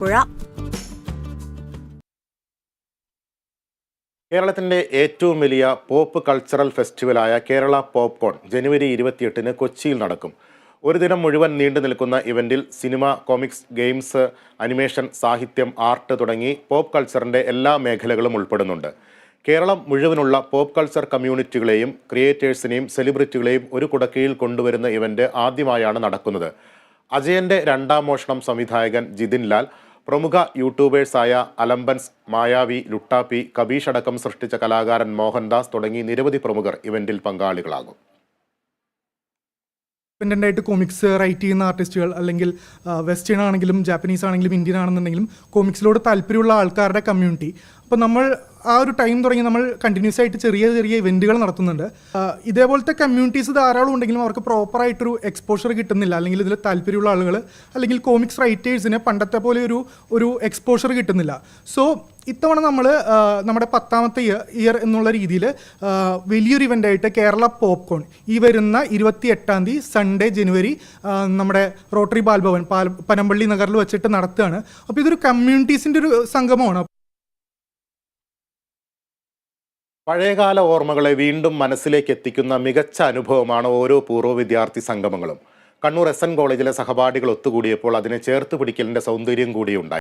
പുഴ. കേരളത്തിന്റെ ഏറ്റവും വലിയ പോപ്പ് കൾച്ചറൽ ഫെസ്റ്റിവലായ കേരള പോപ്കോൺ ജനുവരി ഇരുപത്തിയെട്ടിന് കൊച്ചിയിൽ നടക്കും. ഒരു ദിനം മുഴുവൻ നീണ്ടു നിൽക്കുന്ന ഇവന്റിൽ സിനിമ കോമിക്സ് ഗെയിംസ് അനിമേഷൻ സാഹിത്യം ആർട്ട് തുടങ്ങി പോപ്പ് കൾച്ചറിന്റെ എല്ലാ മേഖലകളും ഉൾപ്പെടുന്നുണ്ട്. കേരളം മുഴുവനുള്ള പോപ്പ് കൾച്ചർ കമ്മ്യൂണിറ്റികളെയും ക്രിയേറ്റേഴ്സിനെയും സെലിബ്രിറ്റികളെയും ഒരു കുടക്കീഴിൽ കൊണ്ടുവരുന്ന ഇവന്റ് ആദ്യമായാണ് നടക്കുന്നത്. അജയന്റെ രണ്ടാം മോഷണം സംവിധായകൻ ജിതിൻ ലാൽ പ്രമുഖ യൂട്യൂബേഴ്സായ അലംബൻസ് മായാവി ലുട്ടാപ്പി കബീഷ് അടക്കം സൃഷ്ടിച്ച കലാകാരൻ മോഹൻദാസ് തുടങ്ങി നിരവധി പ്രമുഖർ ഇവന്റിൽ പങ്കാളികളാകും. ഇൻഡിപെൻഡന്റ് ആയിട്ട് കോമിക്സ് റൈറ്റ് ചെയ്യുന്ന ആർട്ടിസ്റ്റുകൾ അല്ലെങ്കിൽ വെസ്റ്റേൺ ആണെങ്കിലും ജാപ്പനീസ് ആണെങ്കിലും ഇന്ത്യൻ ആണെന്നുണ്ടെങ്കിലും കോമിക്സിലോട് താല്പര്യമുള്ള ആൾക്കാരുടെ കമ്മ്യൂണിറ്റി. അപ്പോൾ നമ്മൾ ആ ഒരു ടൈം തുടങ്ങി നമ്മൾ കണ്ടിന്യൂസ് ആയിട്ട് ചെറിയ ചെറിയ ഇവന്റുകൾ നടത്തുന്നുണ്ട്. ഇതേപോലത്തെ കമ്മ്യൂണിറ്റീസ് ധാരാളം ഉണ്ടെങ്കിലും അവർക്ക് പ്രോപ്പറായിട്ടൊരു എക്സ്പോഷർ കിട്ടുന്നില്ല. അല്ലെങ്കിൽ ഇതിൽ താല്പര്യമുള്ള ആളുകൾ അല്ലെങ്കിൽ കോമിക്സ് റൈറ്റേഴ്സിന് പണ്ടത്തെ പോലെ ഒരു ഒരു എക്സ്പോഷർ കിട്ടുന്നില്ല. സോ ഇത്തവണ നമ്മൾ നമ്മുടെ പത്താമത്തെ ഇയർ എന്നുള്ള രീതിയിൽ വലിയൊരു ഇവന്റായിട്ട് കേരള പോപ്കോൺ ഈ വരുന്ന ഇരുപത്തി എട്ടാം തീയതി സൺഡേ ജനുവരി നമ്മുടെ റോട്ടറി ബാൽഭവൻ പാൽ പനമ്പള്ളി നഗറിൽ വെച്ചിട്ട് നടത്തുകയാണ്. അപ്പോൾ ഇതൊരു കമ്മ്യൂണിറ്റീസിന്റെ ഒരു സംഗമമാണ്. പഴയകാല ഓർമ്മകളെ വീണ്ടും മനസ്സിലേക്ക് എത്തിക്കുന്ന മികച്ച അനുഭവമാണ് ഓരോ പൂർവ വിദ്യാർത്ഥി സംഗമങ്ങളും. കണ്ണൂർ എസ് എൻ കോളേജിലെ സഹപാഠികൾ ഒത്തുകൂടിയപ്പോൾ അതിനെ ചേർത്ത് പിടിക്കലിന്റെ സൗന്ദര്യം കൂടിയുണ്ടായി.